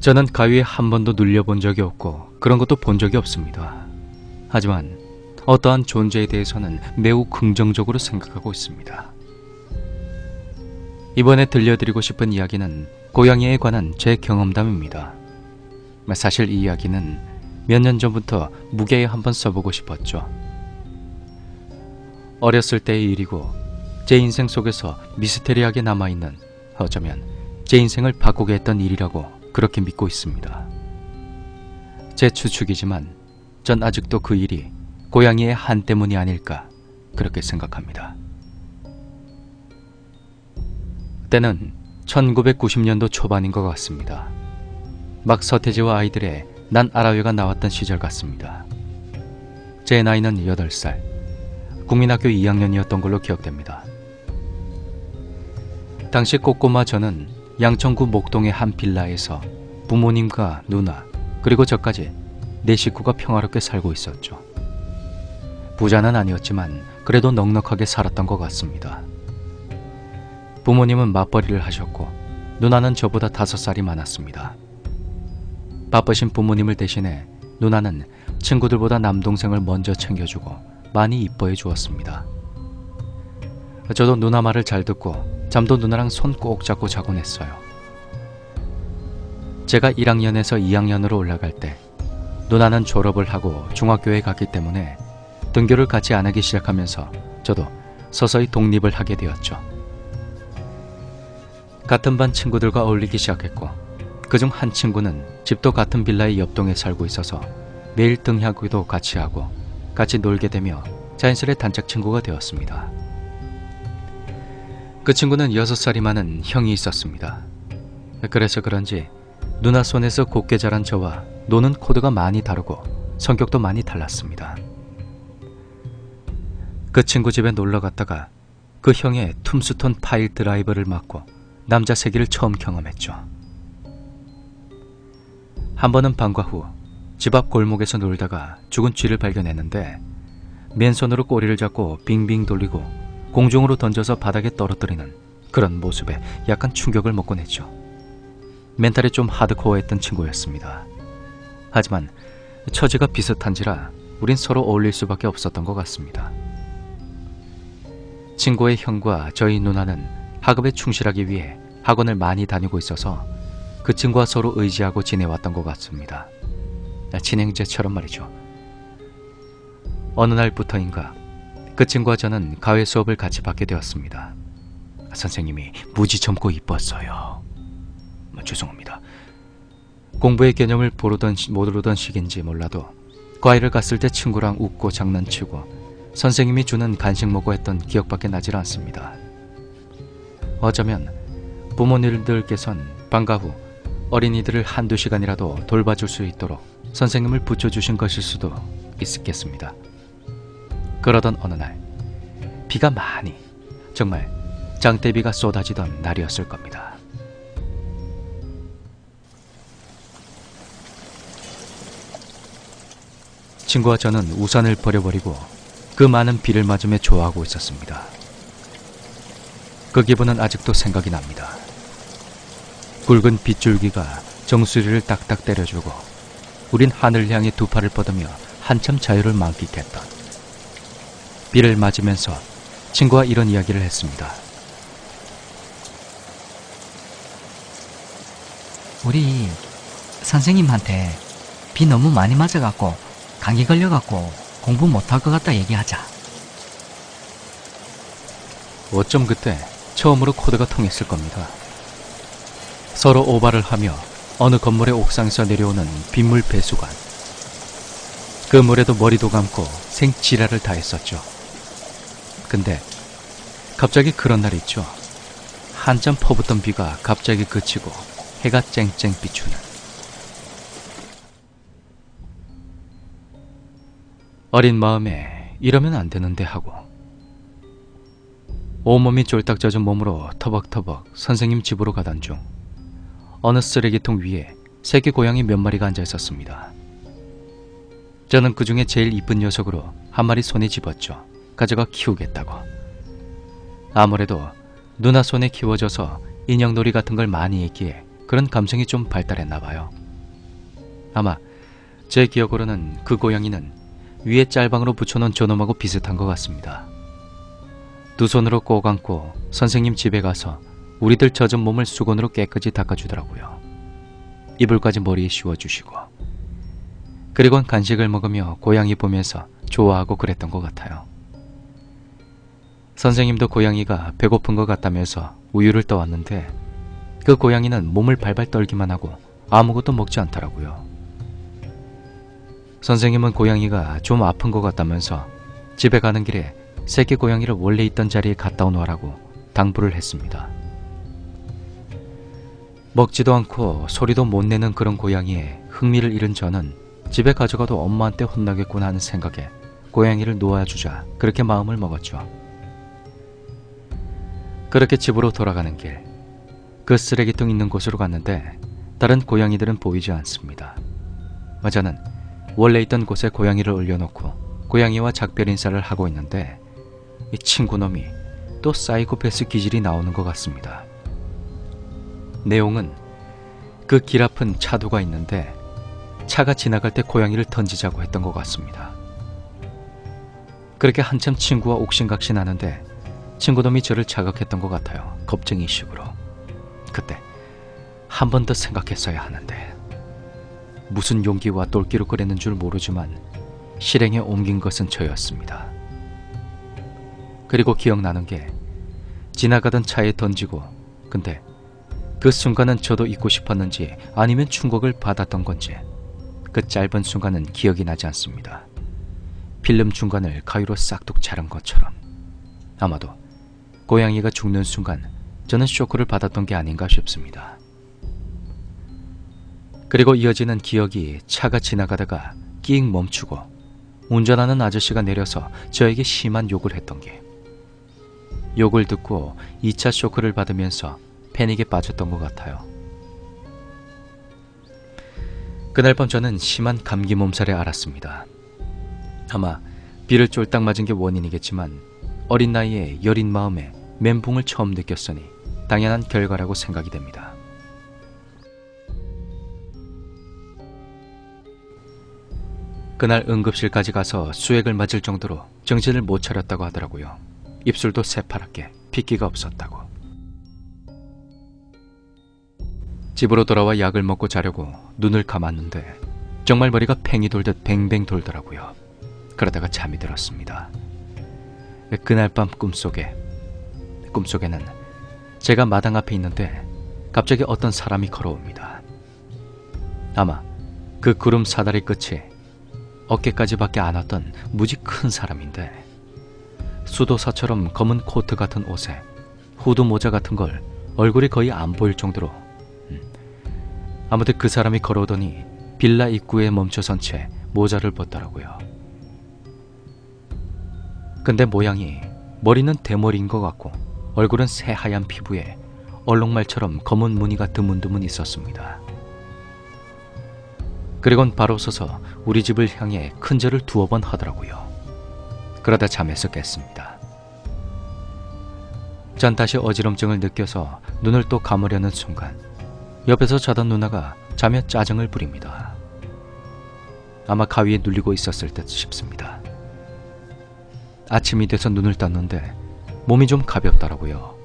저는 가위에 한 번도 눌려본 적이 없고 그런 것도 본 적이 없습니다. 하지만 어떠한 존재에 대해서는 매우 긍정적으로 생각하고 있습니다. 이번에 들려드리고 싶은 이야기는 고양이에 관한 제 경험담입니다. 사실 이 이야기는 몇 년 전부터 무게에 한번 써보고 싶었죠. 어렸을 때의 일이고 제 인생 속에서 미스테리하게 남아있는 어쩌면 제 인생을 바꾸게 했던 일이라고 그렇게 믿고 있습니다. 제 추측이지만 전 아직도 그 일이 고양이의 한 때문이 아닐까 그렇게 생각합니다. 때는 1990년도 초반인 것 같습니다. 막 서태지와 아이들의 난 아라회가 나왔던 시절 같습니다. 제 나이는 8살, 국민학교 2학년이었던 걸로 기억됩니다. 당시 꼬꼬마 저는 양천구 목동의 한 빌라에서 부모님과 누나 그리고 저까지 네 식구가 평화롭게 살고 있었죠. 부자는 아니었지만 그래도 넉넉하게 살았던 것 같습니다. 부모님은 맞벌이를 하셨고 누나는 저보다 다섯 살이 많았습니다. 바쁘신 부모님을 대신해 누나는 친구들보다 남동생을 먼저 챙겨주고 많이 이뻐해 주었습니다. 저도 누나 말을 잘 듣고 잠도 누나랑 손 꼭 잡고 자곤 했어요. 제가 1학년에서 2학년으로 올라갈 때 누나는 졸업을 하고 중학교에 갔기 때문에 등교를 같이 안 하기 시작하면서 저도 서서히 독립을 하게 되었죠. 같은 반 친구들과 어울리기 시작했고 그중 한 친구는 집도 같은 빌라의 옆동에 살고 있어서 매일 등하교도 같이 하고 같이 놀게 되며 자연스레 단짝 친구가 되었습니다. 그 친구는 6살이 많은 형이 있었습니다. 그래서 그런지 누나 손에서 곱게 자란 저와 노는 코드가 많이 다르고 성격도 많이 달랐습니다. 그 친구 집에 놀러 갔다가 그 형의 툼스톤 파일 드라이버를 맞고 남자 세기를 처음 경험했죠. 한 번은 방과 후 집 앞 골목에서 놀다가 죽은 쥐를 발견했는데 맨손으로 꼬리를 잡고 빙빙 돌리고 공중으로 던져서 바닥에 떨어뜨리는 그런 모습에 약간 충격을 먹곤 했죠. 멘탈이 좀 하드코어했던 친구였습니다. 하지만 처지가 비슷한지라 우린 서로 어울릴 수밖에 없었던 것 같습니다. 친구의 형과 저희 누나는 학업에 충실하기 위해 학원을 많이 다니고 있어서 그 친구와 서로 의지하고 지내왔던 것 같습니다. 진행제처럼 말이죠. 어느 날부터인가 그 친구와 저는 가회 수업을 같이 받게 되었습니다. 선생님이 무지 젊고 이뻤어요. 뭐, 죄송합니다. 공부의 개념을 모르던, 모르던 시기인지 몰라도 과외를 갔을 때 친구랑 웃고 장난치고 선생님이 주는 간식 먹고 했던 기억밖에 나질 않습니다. 어쩌면 부모님들께선 방과 후 어린이들을 한두 시간이라도 돌봐줄 수 있도록 선생님을 붙여주신 것일 수도 있겠습니다. 그러던 어느 날 비가 많이 정말 장대비가 쏟아지던 날이었을 겁니다. 친구와 저는 우산을 버려버리고 그 많은 비를 맞으며 좋아하고 있었습니다. 그 기분은 아직도 생각이 납니다. 굵은 빗줄기가 정수리를 딱딱 때려주고 우린 하늘 향해 두 팔을 뻗으며 한참 자유를 만끽했던 비를 맞으면서 친구와 이런 이야기를 했습니다. 우리 선생님한테 비 너무 많이 맞아갖고 감기 걸려갖고 공부 못할 것 같다 얘기하자. 어쩜 그때 처음으로 코드가 통했을 겁니다. 서로 오바를 하며 어느 건물의 옥상에서 내려오는 빗물 배수관. 그 물에도 머리도 감고 생지랄을 다 했었죠. 근데 갑자기 그런 날 있죠. 한참 퍼붓던 비가 갑자기 그치고 해가 쨍쨍 비추는. 어린 마음에 이러면 안 되는데 하고 온몸이 쫄딱 젖은 몸으로 터벅터벅 선생님 집으로 가던 중 어느 쓰레기통 위에 새끼 고양이 몇 마리가 앉아 있었습니다. 저는 그 중에 제일 이쁜 녀석으로 한 마리 손에 집었죠. 가져가 키우겠다고. 아무래도 누나 손에 키워져서 인형놀이 같은 걸 많이 했기에 그런 감성이 좀 발달했나 봐요. 아마 제 기억으로는 그 고양이는 위에 짤방으로 붙여놓은 저놈하고 비슷한 것 같습니다. 두 손으로 꼭 안고 선생님 집에 가서 우리들 젖은 몸을 수건으로 깨끗이 닦아주더라고요. 이불까지 머리에 씌워주시고 그리곤 간식을 먹으며 고양이 보면서 좋아하고 그랬던 것 같아요. 선생님도 고양이가 배고픈 것 같다면서 우유를 떠왔는데 그 고양이는 몸을 발발 떨기만 하고 아무것도 먹지 않더라고요. 선생님은 고양이가 좀 아픈 것 같다면서 집에 가는 길에 새끼 고양이를 원래 있던 자리에 갖다 오너라고 당부를 했습니다. 먹지도 않고 소리도 못 내는 그런 고양이에 흥미를 잃은 저는 집에 가져가도 엄마한테 혼나겠구나 하는 생각에 고양이를 놓아주자 그렇게 마음을 먹었죠. 그렇게 집으로 돌아가는 길, 그 쓰레기통 있는 곳으로 갔는데 다른 고양이들은 보이지 않습니다. 저는 원래 있던 곳에 고양이를 올려놓고 고양이와 작별 인사를 하고 있는데 이 친구놈이 또 사이코패스 기질이 나오는 것 같습니다. 내용은 그 길 앞은 차도가 있는데 차가 지나갈 때 고양이를 던지자고 했던 것 같습니다. 그렇게 한참 친구와 옥신각신 하는데 친구놈이 저를 자극했던 것 같아요. 겁쟁이식으로. 그때 한 번 더 생각했어야 하는데 무슨 용기와 똘끼로 그랬는 줄 모르지만 실행에 옮긴 것은 저였습니다. 그리고 기억나는 게 지나가던 차에 던지고 근데 그 순간은 저도 잊고 싶었는지 아니면 충격을 받았던 건지 그 짧은 순간은 기억이 나지 않습니다. 필름 중간을 가위로 싹둑 자른 것처럼 아마도 고양이가 죽는 순간 저는 쇼크를 받았던 게 아닌가 싶습니다. 그리고 이어지는 기억이 차가 지나가다가 끼익 멈추고 운전하는 아저씨가 내려서 저에게 심한 욕을 했던 게 욕을 듣고 2차 쇼크를 받으면서 패닉에 빠졌던 것 같아요. 그날 밤 저는 심한 감기 몸살에 앓았습니다. 아마 비를 쫄딱 맞은 게 원인이겠지만 어린 나이에 여린 마음에 멘붕을 처음 느꼈으니 당연한 결과라고 생각이 됩니다. 그날 응급실까지 가서 수액을 맞을 정도로 정신을 못 차렸다고 하더라고요. 입술도 새파랗게 핏기가 없었다고. 집으로 돌아와 약을 먹고 자려고 눈을 감았는데 정말 머리가 팽이 돌듯 뱅뱅 돌더라고요. 그러다가 잠이 들었습니다. 그날 밤 꿈속에 꿈속에는 제가 마당 앞에 있는데 갑자기 어떤 사람이 걸어옵니다. 아마 그 구름 사다리 끝이 어깨까지밖에 안 왔던 무지 큰 사람인데 수도사처럼 검은 코트 같은 옷에 후드 모자 같은 걸 얼굴이 거의 안 보일 정도로 음. 아무튼 그 사람이 걸어오더니 빌라 입구에 멈춰선 채 모자를 벗더라고요. 근데 모양이 머리는 대머리인 것 같고 얼굴은 새하얀 피부에 얼룩말처럼 검은 무늬가 드문드문 있었습니다. 그리곤 바로 서서 우리 집을 향해 큰 절을 두어 번 하더라고요. 그러다 잠에서 깼습니다. 전 다시 어지럼증을 느껴서 눈을 또 감으려는 순간 옆에서 자던 누나가 자며 짜증을 부립니다. 아마 가위에 눌리고 있었을 듯 싶습니다. 아침이 돼서 눈을 떴는데 몸이 좀 가볍더라고요.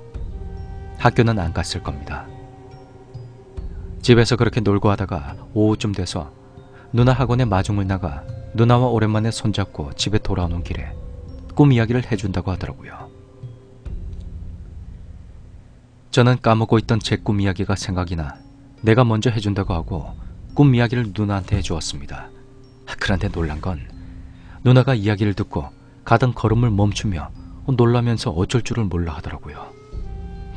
학교는 안 갔을 겁니다. 집에서 그렇게 놀고 하다가 오후쯤 돼서 누나 학원에 마중을 나가 누나와 오랜만에 손잡고 집에 돌아오는 길에 꿈 이야기를 해준다고 하더라고요. 저는 까먹고 있던 제 꿈 이야기가 생각이 나 내가 먼저 해준다고 하고 꿈 이야기를 누나한테 해주었습니다. 그런데 놀란 건 누나가 이야기를 듣고 가던 걸음을 멈추며 놀라면서 어쩔 줄을 몰라 하더라고요.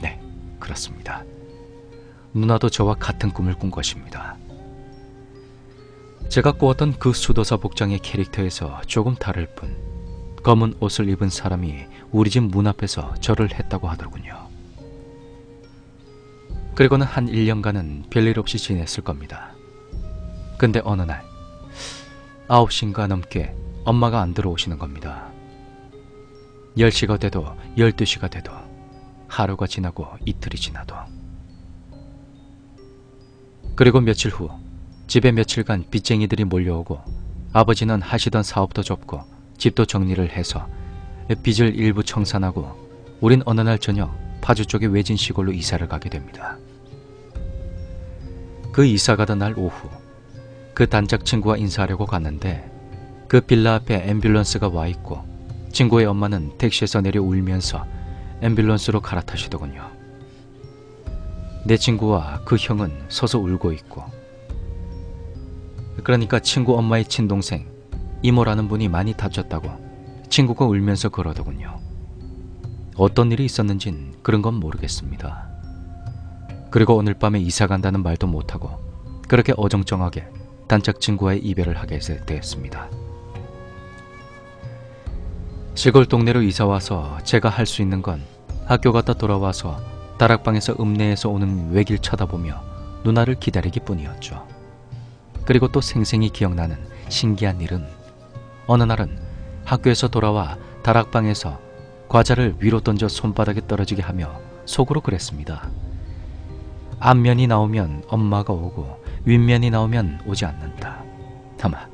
네, 그렇습니다. 누나도 저와 같은 꿈을 꾼 것입니다. 제가 꾸었던 그 수도사 복장의 캐릭터에서 조금 다를 뿐 검은 옷을 입은 사람이 우리 집 문 앞에서 절을 했다고 하더군요. 그리고는 한 1년간은 별일 없이 지냈을 겁니다. 근데 어느 날 9시인가 넘게 엄마가 안 들어오시는 겁니다. 10시가 돼도 12시가 돼도 하루가 지나고 이틀이 지나도 그리고 며칠 후 집에 며칠간 빚쟁이들이 몰려오고 아버지는 하시던 사업도 접고 집도 정리를 해서 빚을 일부 청산하고 우린 어느 날 저녁 파주 쪽의 외진 시골로 이사를 가게 됩니다. 그 이사 가던 날 오후 그 단짝 친구와 인사하려고 갔는데 그 빌라 앞에 앰뷸런스가 와 있고 친구의 엄마는 택시에서 내려 울면서 앰뷸런스로 갈아타시더군요. 내 친구와 그 형은 서서 울고 있고 그러니까 친구 엄마의 친동생 이모라는 분이 많이 다쳤다고 친구가 울면서 그러더군요. 어떤 일이 있었는진 그런 건 모르겠습니다. 그리고 오늘 밤에 이사 간다는 말도 못하고 그렇게 어정쩡하게 단짝 친구와의 이별을 하게 되었습니다. 시골 동네로 이사 와서 제가 할 수 있는 건 학교 갔다 돌아와서 다락방에서 읍내에서 오는 외길 쳐다보며 누나를 기다리기 뿐이었죠. 그리고 또 생생히 기억나는 신기한 일은 어느 날은 학교에서 돌아와 다락방에서 과자를 위로 던져 손바닥에 떨어지게 하며 속으로 그랬습니다. 앞면이 나오면 엄마가 오고 윗면이 나오면 오지 않는다. 아마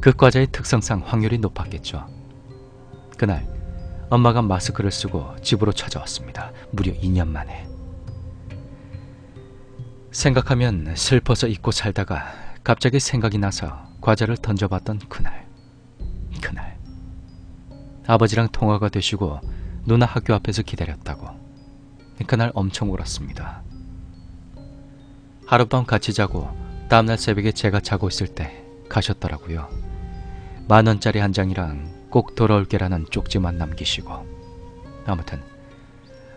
그 과자의 특성상 확률이 높았겠죠. 그날 엄마가 마스크를 쓰고 집으로 찾아왔습니다. 무려 2년 만에. 생각하면 슬퍼서 잊고 살다가 갑자기 생각이 나서 과자를 던져봤던 그날. 그날. 아버지랑 통화가 되시고 누나 학교 앞에서 기다렸다고. 그날 엄청 울었습니다. 하룻밤 같이 자고 다음날 새벽에 제가 자고 있을 때 가셨더라고요. 만 원짜리 한 장이랑 꼭 돌아올게라는 쪽지만 남기시고. 아무튼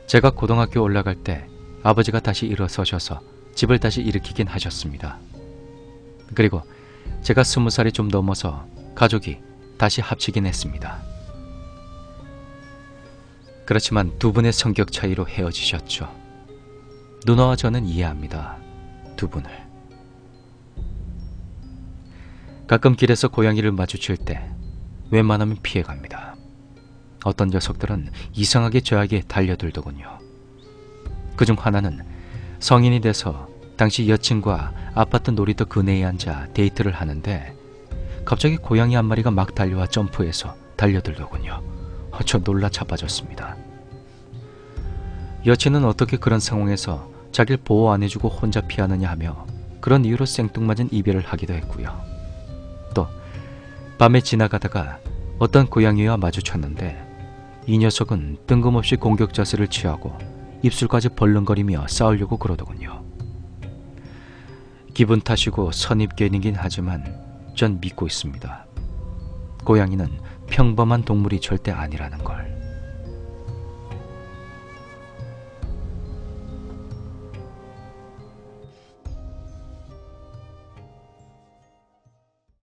제가 고등학교 올라갈 때 아버지가 다시 일어서셔서 집을 다시 일으키긴 하셨습니다. 그리고 제가 스무 살이 좀 넘어서 가족이 다시 합치긴 했습니다. 그렇지만 두 분의 성격 차이로 헤어지셨죠. 누나와 저는 이해합니다. 두 분을. 가끔 길에서 고양이를 마주칠 때 웬만하면 피해갑니다. 어떤 녀석들은 이상하게 저에게 달려들더군요. 그중 하나는 성인이 돼서 당시 여친과 아파트 놀이터 그네에 앉아 데이트를 하는데 갑자기 고양이 한 마리가 막 달려와 점프해서 달려들더군요. 저 놀라 자빠졌습니다. 여친은 어떻게 그런 상황에서 자기를 보호 안 해주고 혼자 피하느냐 하며 그런 이유로 생뚱맞은 이별을 하기도 했고요. 또 밤에 지나가다가 어떤 고양이와 마주쳤는데 이 녀석은 뜬금없이 공격 자세를 취하고 입술까지 벌렁거리며 싸우려고 그러더군요. 기분 탓이고 선입견이긴 하지만 전 믿고 있습니다. 고양이는 평범한 동물이 절대 아니라는 걸.